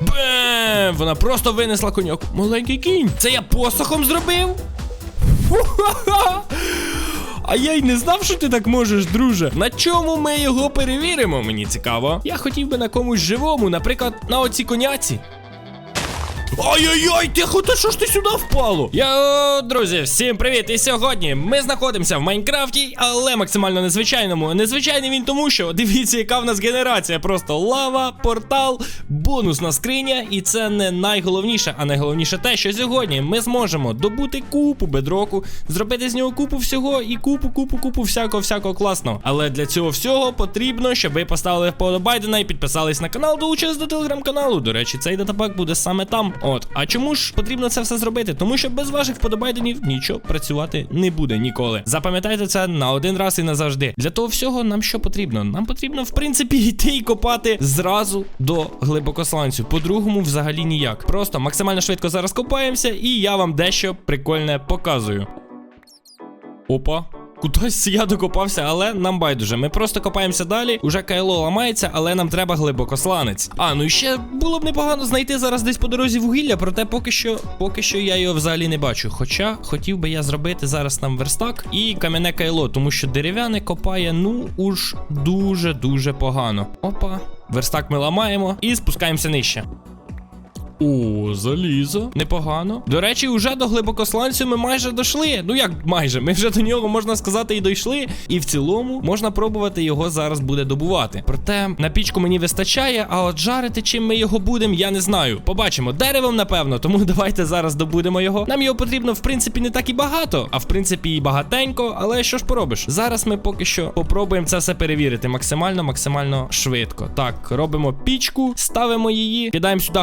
Бем! Вона просто винесла коньок. Маленький кінь. Це я посохом зробив? А я й не знав, що ти так можеш, друже. На чому ми його перевіримо? Мені цікаво. Я хотів би на комусь живому, наприклад, на оці коняці. Ай-яй-яй, тихо, та що ж ти сюди впало? Я, друзі, всім привіт! І сьогодні ми знаходимося в Майнкрафті, але максимально незвичайному. Незвичайний він тому, що дивіться, яка в нас генерація. Просто лава, портал, бонусна скриня. І це не найголовніше, а найголовніше те, що сьогодні ми зможемо добути купу бедроку, зробити з нього купу всього і купу, купу, купу всякого, всякого класного. Але для цього всього потрібно, щоб ви поставили вподобайдена і підписались на канал, долучились до телеграм-каналу. До речі, цей датапак буде саме там. От, а чому ж потрібно це все зробити? Тому що без ваших вподобайденів нічого працювати не буде ніколи. Запам'ятайте це на один раз і назавжди. Для того всього нам що потрібно? Нам потрібно, в принципі, йти і копати зразу до глибокосланцю. По-другому, взагалі ніяк. Просто максимально швидко зараз копаємося, і я вам дещо прикольне показую. Опа. Кудись я докопався, але нам байдуже. Ми просто копаємося далі. Уже кайло ламається, але нам треба глибокосланець. А, ну і ще було б непогано знайти зараз десь по дорозі вугілля, проте поки що, поки що я його взагалі не бачу. Хоча хотів би я зробити зараз нам верстак і кам'яне кайло, тому що дерев'яне копає, ну уж дуже-дуже погано. Опа. Верстак ми ламаємо і спускаємося нижче. О, залізо. Непогано. До речі, уже до глибокосланцю ми майже дійшли. Ну як майже, ми вже до нього можна сказати і дійшли. І в цілому можна пробувати його зараз буде добувати. Проте на пічку мені вистачає, а от жарити чим ми його будемо, я не знаю. Побачимо деревом, напевно. Тому давайте зараз добудемо його. Нам його потрібно, в принципі, не так і багато, а в принципі і багатенько. Але що ж поробиш? Зараз ми поки що попробуємо це все перевірити максимально, максимально швидко. Так, робимо пічку, ставимо її, кидаємо сюди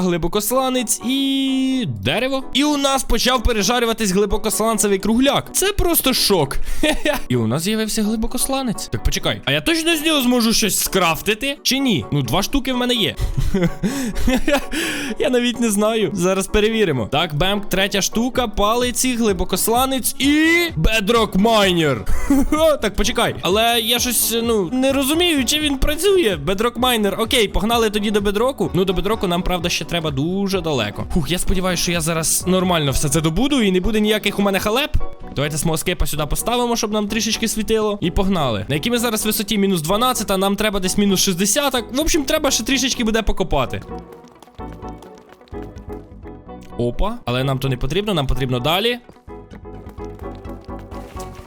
глибокосланець і дерево. І у нас почав пережарюватись глибокосланцевий кругляк. Це просто шок. І у нас з'явився глибокосланець. Так почекай, а я точно з нього зможу щось скрафтити? Чи ні? Ну, два штуки в мене є. Я навіть не знаю. Зараз перевіримо. Так, бемк, третя штука, палиці, глибокосланець і. Бедрок майнер. Так, почекай. Але я щось, ну, не розумію, чи він працює. Бедрок майнер. Окей, погнали тоді до бедроку. Ну, до бедроку нам, правда, ще треба дуже далеко. Фух, я сподіваюся, що я зараз нормально все це добуду і не буде ніяких у мене халеп. Давайте смоскейпа сюди поставимо, щоб нам трішечки світило. І погнали. На якій ми зараз висоті мінус 12, а нам треба десь мінус 60. Так, в общем, треба ще трішечки буде покопати. Опа, але нам то не потрібно, нам потрібно далі.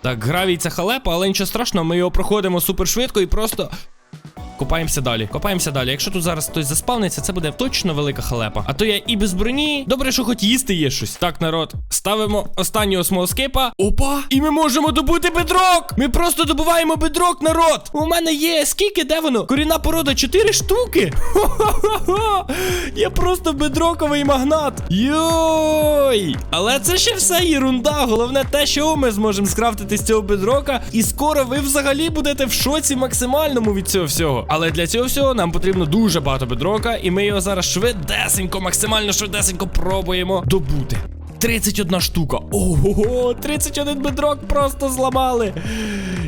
Так, гравій це халепа, але нічого страшного, ми його проходимо супер швидко і просто. Копаємося далі. Копаємося далі. Якщо тут зараз хтось заспавниться, це буде точно велика халепа. А то я і без броні. Добре, що хоч їсти є щось. Так, народ, ставимо останнього смолскейпа. Опа! І ми можемо добути бедрок! Ми просто добуваємо бедрок, народ! У мене є скільки, де воно? Корінна порода 4 штуки. Хо-хо-хо-хо! Я просто бедроковий магнат. Йой! Але це ще все єрунда. Головне те, що ми зможемо скрафтити з цього бедрока. І скоро ви взагалі будете в шоці максимальному від цього всього. Але для цього всього нам потрібно дуже багато бедрока, і ми його зараз швидесенько, максимально швидесенько пробуємо добути. 31 штука. Ого, 31 бедрок просто зламали.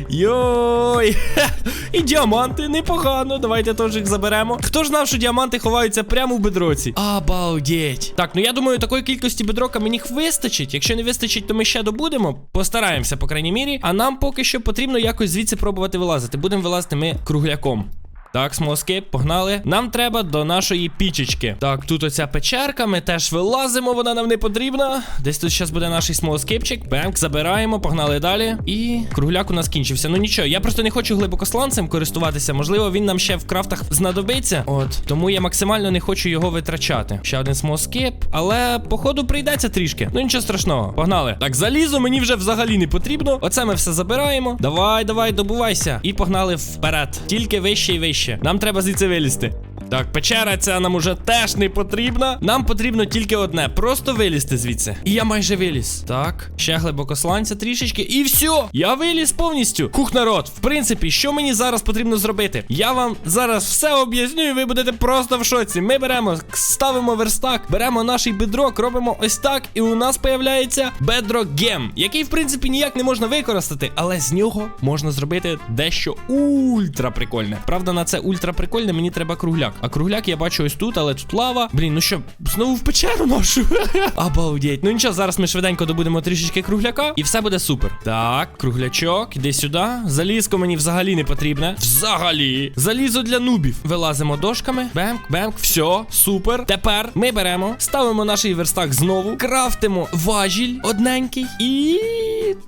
Йой. І діаманти непогано. Давайте теж їх заберемо. Хто ж знав, що діаманти ховаються прямо в бедроці? Обалдеть. Так, ну я думаю, такої кількості бедрока мені вистачить. Якщо не вистачить, то ми ще добудемо. Постараємося, по крайній мірі. А нам поки що потрібно якось звідси пробувати вилазити. Будемо вилазити ми кругляком. Так, смоскейп, погнали. Нам треба до нашої пічечки. Так, тут оця печерка, ми теж вилазимо, вона нам не потрібна. Десь тут зараз буде наш смоскейпчик. Бемк, забираємо, погнали далі. І кругляк у нас кінчився. Ну нічого, я просто не хочу глибокосланцем користуватися. Можливо, він нам ще в крафтах знадобиться. От, тому я максимально не хочу його витрачати. Ще один смоскейп, але походу прийдеться трішки. Ну нічого страшного, погнали. Так, залізо мені вже взагалі не потрібно. Оце ми все забираємо. Давай, давай, добувайся. І погнали вперед. Тільки вище і вище. Нам треба звідси вилізти. Так, печера ця нам уже теж не потрібна. Нам потрібно тільки одне: просто вилізти звідси. І я майже виліз. Так, ще глибокосланця трішечки. І все! Я виліз повністю. Хух, народ. В принципі, що мені зараз потрібно зробити? Я вам зараз все об'ясню, і ви будете просто в шоці. Ми беремо, ставимо верстак, беремо наш бедрок, робимо ось так, і у нас появляється бедрок гем, який, в принципі, ніяк не можна використати, але з нього можна зробити дещо ультра прикольне. Правда, на це ультра прикольне, мені треба кругляк. А кругляк я бачу ось тут, але тут лава. Блін, ну що, знову в печеру нашу? Обалдеть. Ну нічого, зараз ми швиденько добудемо трішечки кругляка, і все буде супер. Так, круглячок, іди сюди. Залізко мені взагалі не потрібне. Взагалі. Залізо для нубів. Вилазимо дошками. Бемк, бемк, все, супер. Тепер ми беремо, ставимо наш верстак знову, крафтимо важіль одненький і.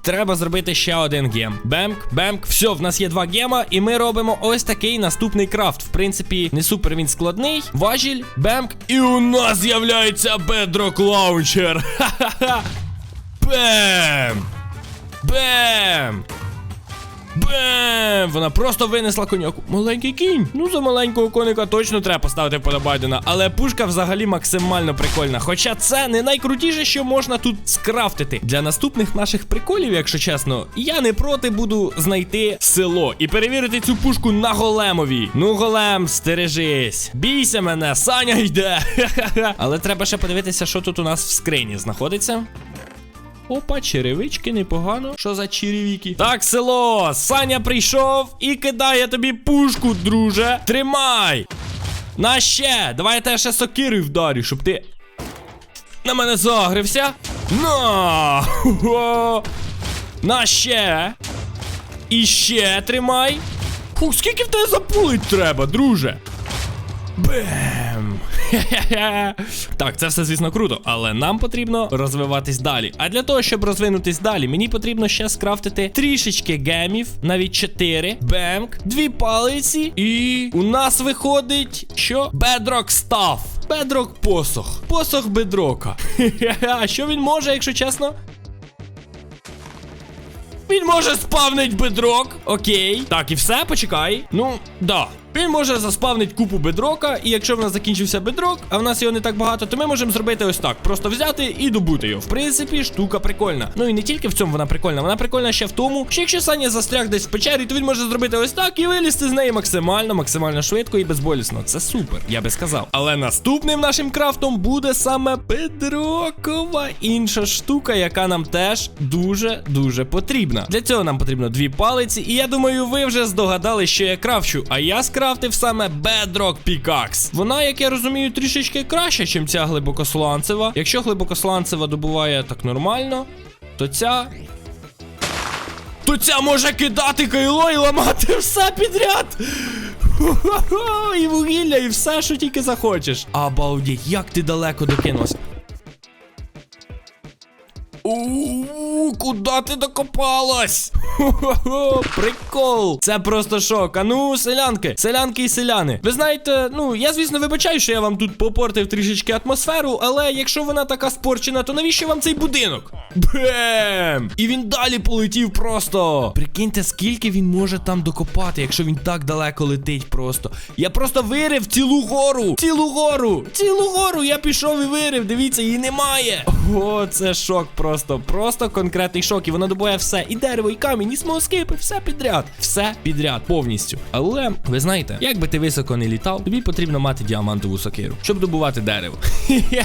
Треба зробити ще один гем. Бемк, бемк. Все, в нас є два гема, і ми робимо ось такий наступний крафт. В принципі, не супер він складний. Важіль, бемк. І у нас з'являється Bedrock Launcher. Ха-ха-ха. Бем! Бем! Бем! Вона просто винесла коняку. Маленький кінь. Ну, за маленького коника точно треба поставити подобайдена. Але пушка взагалі максимально прикольна. Хоча це не найкрутіше, що можна тут скрафтити. Для наступних наших приколів, якщо чесно, я не проти буду знайти село і перевірити цю пушку на големові. Ну, голем, стережись. Бійся мене, Саня йде. Але треба ще подивитися, що тут у нас в скрині знаходиться. Опа, черевички, непогано. Що за черевіки? Так, село, Саня прийшов і кидає тобі пушку, друже. Тримай! На ще! Давай я тебе ще сокирою вдарю, щоб ти на мене загрився. На! На ще! І ще тримай. Фух, скільки в тебе запулить треба, друже? Бем! Так, це все, звісно, круто, але нам потрібно розвиватись далі. А для того, щоб розвинутись далі, мені потрібно ще скрафтити трішечки гемів, навіть 4, бемк, дві палиці, і у нас виходить, що Bedrock Staff. Bedrock посох. Посох бедрока. А що він може, якщо чесно? Він може спавнить бедрок. Окей. Так, і все, почекай. Ну, да. Він може заспавнить купу бедрока, і якщо в нас закінчився бедрок, а в нас його не так багато, то ми можемо зробити ось так: просто взяти і добути його. В принципі, штука прикольна. Ну і не тільки в цьому вона прикольна, вона прикольна ще в тому, що якщо Саня застряг десь в печері, то він може зробити ось так і вилізти з неї максимально, максимально швидко і безболісно. Це супер, я би сказав. Але наступним нашим крафтом буде саме бедрокова інша штука, яка нам теж дуже дуже потрібна. Для цього нам потрібно дві палиці, і я думаю, ви вже здогадали, що я крафчу. А я скрафтив саме Bedrock Pickaxe. Вона, як я розумію, трішечки краще, ніж ця глибокосланцева. Якщо глибокосланцева добуває так нормально, то ця. То ця може кидати кайло і ламати все підряд. І вугілля, і все, що тільки захочеш. Обалдеть, як ти далеко докинувся. Куди ти докопалась? Прикол. Це просто шок. А ну, селянки, селянки і селяни. Ви знаєте, ну я звісно вибачаю, що я вам тут попортив трішечки атмосферу, але якщо вона така спорчена, то навіщо вам цей будинок? Бем! І він далі полетів просто. Прикиньте, скільки він може там докопати, якщо він так далеко летить просто. Я просто вирив цілу гору. Цілу гору. Цілу гору. Я пішов і вирив. Дивіться, її немає. О, це шок просто. Просто конкретний шок. І воно добуває все. І дерево, і камінь, і смоскипи, все підряд. Все підряд, повністю. Але ви знаєте, як би ти високо не літав, тобі потрібно мати діамантову сокиру, щоб добувати дерево.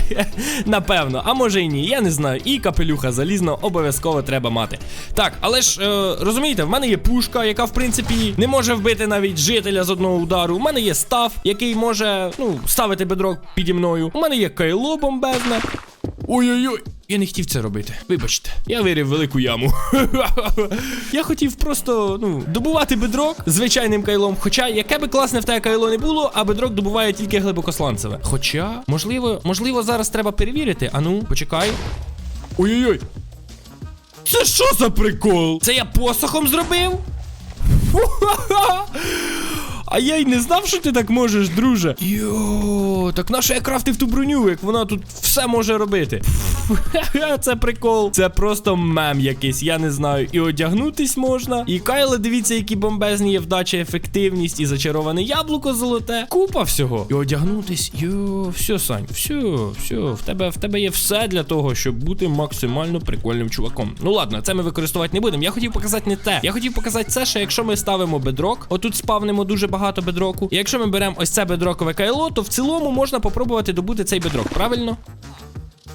Напевно, а може і ні, я не знаю. І капелюха залізно обов'язково треба мати. Так, але ж е, розумієте, в мене є пушка, яка в принципі не може вбити навіть жителя з одного удару. У мене є став, який може ну, ставити бедрок піді мною. У мене є кайло бомбезне. Ой-ой-ой. Я не хотів це робити. Вибачте, я вирів велику яму. я хотів просто, ну, добувати бедрок звичайним кайлом. Хоча, яке би класне в те кайло не було, а бедрок добуває тільки глибокосланцеве. Хоча, можливо, можливо, зараз треба перевірити. Ану, почекай. Ой-ой-ой. Це що за прикол? Це я посохом зробив? А я й не знав, що ти так можеш, друже. Йо, так нащо я крафтив ту броню, як вона тут все може робити. Це прикол. Це просто мем якийсь, я не знаю. І одягнутись можна. І Кайле, дивіться, які бомбезні є вдача, ефективність і зачароване яблуко золоте. Купа всього. І одягнутись. Йо, все, Сань, все, все. В тебе в тебе є все для того, щоб бути максимально прикольним чуваком. Ну ладно, це ми використовувати не будемо. Я хотів показати не те. Я хотів показати це, що якщо ми ставимо бедрок, отут спавнимо дуже багато бедроку. І якщо ми беремо ось це бедрокове кайло, то в цілому можна попробувати добути цей бедрок, правильно?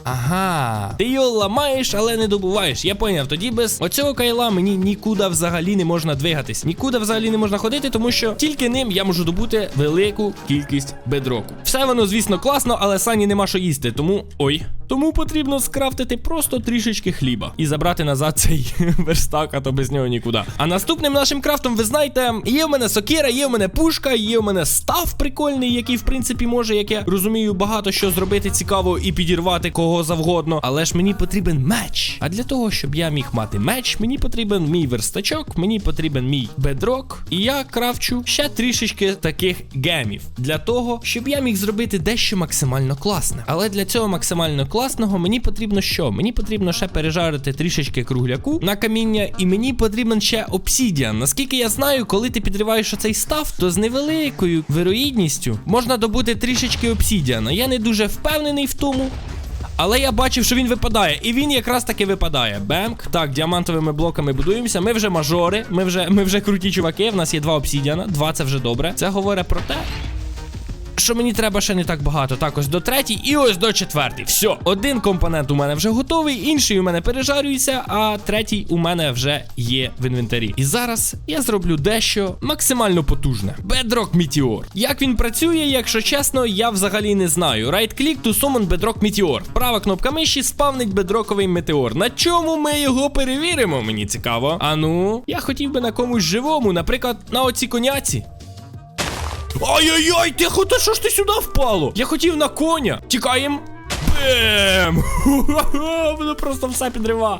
Ага. Ти його ламаєш, але не добуваєш. Я поняв. Тоді без оцього кайла мені нікуди взагалі не можна двигатись. Нікуди взагалі не можна ходити, тому що тільки ним я можу добути велику кількість бедроку. Все воно, звісно, класно, але сані нема що їсти. Тому. Ой. Тому потрібно скрафтити просто трішечки хліба і забрати назад цей верстак, а то без нього нікуди. А наступним нашим крафтом, ви знаєте, є в мене сокира, є в мене пушка, є в мене став прикольний, який, в принципі, може, як я розумію, багато що зробити цікаво і підірвати кого завгодно. Але ж мені потрібен меч. А для того, щоб я міг мати меч, мені потрібен мій верстачок, мені потрібен мій бедрок. І я крафчу ще трішечки таких гемів для того, щоб я міг зробити дещо максимально класне. Але для цього максимально класного мені потрібно що? Мені потрібно ще пережарити трішечки кругляку на каміння, і мені потрібен ще обсідіан. Наскільки я знаю, коли ти підриваєш оцей став, то з невеликою вироїдністю можна добути трішечки обсідіана. Я не дуже впевнений в тому. Але я бачив, що він випадає, і він якраз таки випадає. Бемк. Так, діамантовими блоками будуємося. Ми вже мажори, ми вже, ми вже круті чуваки. В нас є два обсідіана. Два це вже добре. Це говорить про те. Що мені треба ще не так багато. Так, ось до третій і ось до четвертий. Все, один компонент у мене вже готовий, інший у мене пережарюється, а третій у мене вже є в інвентарі. І зараз я зроблю дещо максимально потужне. Bedrock Meteor. Як він працює, якщо чесно, я взагалі не знаю. Right click to summon Bedrock Meteor. Права кнопка миші спавнить бедроковий метеор. На чому ми його перевіримо? Мені цікаво. А ну, я хотів би на комусь живому, наприклад, на оці коняці. Ай-яй-яй, тихо, та що ж ти сюди впало? Я хотів на коня. Тікаємо. Бем! Воно просто все підрива.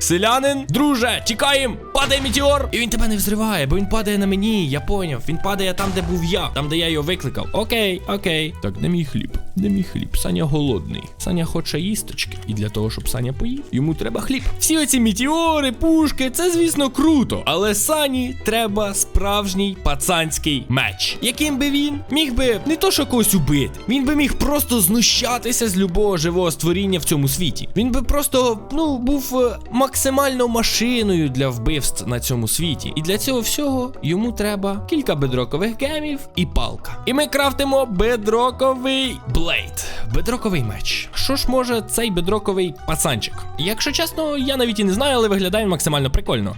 Селянин, друже, тікаєм! Падає метеор! І він тебе не взриває, бо він падає на мені, я поняв. Він падає там, де був я, там, де я його викликав. Окей, окей. Так, де мій хліб? Де мій хліб? Саня голодний. Саня хоче їсточки. І для того, щоб Саня поїв, йому треба хліб. Всі оці метеори, пушки, це, звісно, круто. Але Сані треба справжній пацанський меч. Яким би він міг би не то, що когось убити, він би міг просто знущатися з любого живого створіння в цьому світі. Він би просто, ну, був е, максимально машиною для вбивств на цьому світі. І для цього всього йому треба кілька бедрокових гемів і палка. І ми крафтимо бедроковий блейд, бедроковий меч. Що ж може цей бедроковий пацанчик? Якщо чесно, я навіть і не знаю, але виглядає максимально прикольно.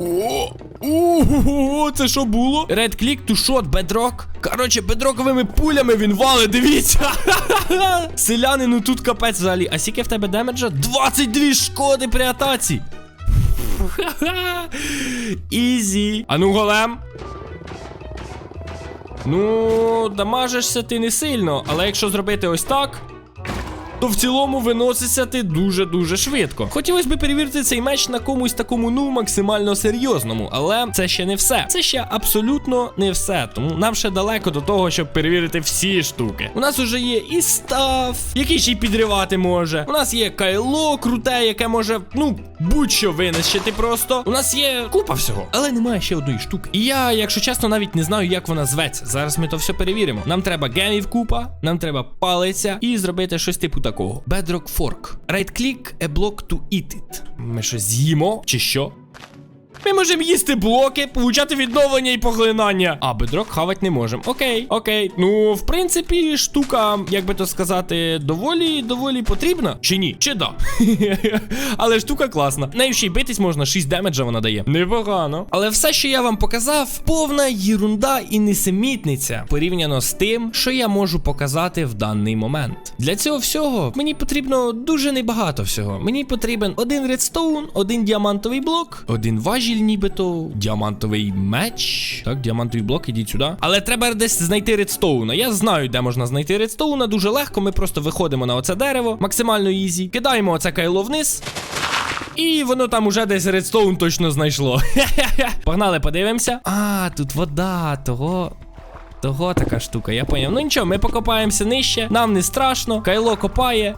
О! Ого, це що було? Red click to bedrock. Коротше, бедроковими пулями він валить, дивіться. Селянину тут капець взагалі. А скільки в тебе демеджа? 22 шкоди при атаці. Ізі. А ну голем. Ну, дамажишся ти не сильно, але якщо зробити ось так. То в цілому виноситься ти дуже-дуже швидко. Хотілося б перевірити цей меч на комусь такому, ну, максимально серйозному, але це ще не все. Це ще абсолютно не все. Тому нам ще далеко до того, щоб перевірити всі штуки. У нас уже є і став, який ще й підривати може. У нас є кайло круте, яке може, ну, будь-що винищити просто. У нас є купа всього, але немає ще одної штуки. І я, якщо чесно, навіть не знаю, як вона зветься. Зараз ми то все перевіримо. Нам треба гемів купа, нам треба палиця і зробити щось типу такого. Bedrock Fork. Right click a block to eat it. Ми щось з'їмо чи що? Ми можемо їсти блоки, получати відновлення і поглинання. А бедрок хавати не можемо. Окей, окей. Ну, в принципі, штука, як би то сказати, доволі доволі потрібна. Чи ні? Чи да? Але штука класна. Нею ще й битись можна, 6 демеджа вона дає. Непогано. Але все, що я вам показав, повна єрунда і несемітниця порівняно з тим, що я можу показати в даний момент. Для цього всього мені потрібно дуже небагато всього. Мені потрібен один редстоун, один діамантовий блок, один важіль, нібито, діамантовий меч. Так, діамантовий блок, ідіть сюди. Але треба десь знайти редстоуна. Я знаю, де можна знайти редстоуна. Дуже легко. Ми просто виходимо на оце дерево, максимально ізі. Кидаємо оце кайло вниз. І воно там уже десь редстоун точно знайшло. Погнали, подивимося. А, тут вода, того. Того така штука, я поняв. Ну нічого, ми покопаємося нижче, нам не страшно. Кайло копає.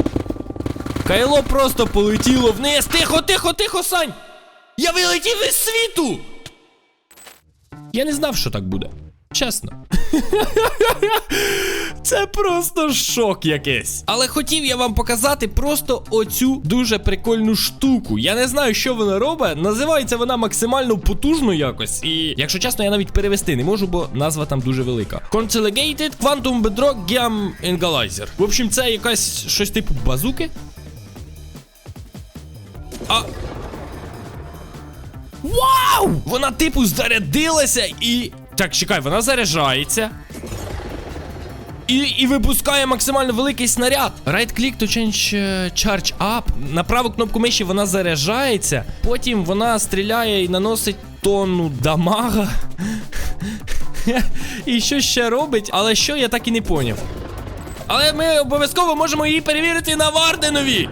Кайло просто полетіло вниз. Тихо, тихо, тихо, Сань! Я вилетів із світу! Я не знав, що так буде. Чесно. Це просто шок якийсь. Але хотів я вам показати просто оцю дуже прикольну штуку. Я не знаю, що вона робить. Називається вона максимально потужно якось. І якщо чесно, я навіть перевести не можу, бо назва там дуже велика. Consolidated Quantum Bedrock Gem Equalizer. В общем, це якась щось типу базуки. А. Вау! Вона типу зарядилася і. Так, чекай, вона заряджається. І, і випускає максимально великий снаряд. Right click to change е, charge up. На праву кнопку миші вона заряджається. Потім вона стріляє і наносить тонну дамага. і що ще робить, але що я так і не поняв. Але ми обов'язково можемо її перевірити на Варденові.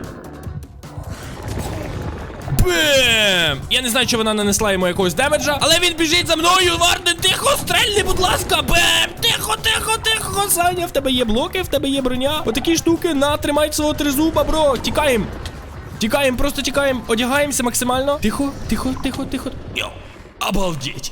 Бем! Я не знаю, чи вона нанесла йому якогось демеджа, але він біжить за мною. Варден, тихо, стрельни, будь ласка, бем! Тихо, тихо, тихо, Саня, в тебе є блоки, в тебе є броня. Отакі штуки, на, тримай свого тризуба, бро. Тікаємо. Тікаємо, просто тікаємо, одягаємося максимально. Тихо, тихо, тихо, тихо. Йо, обалдеть.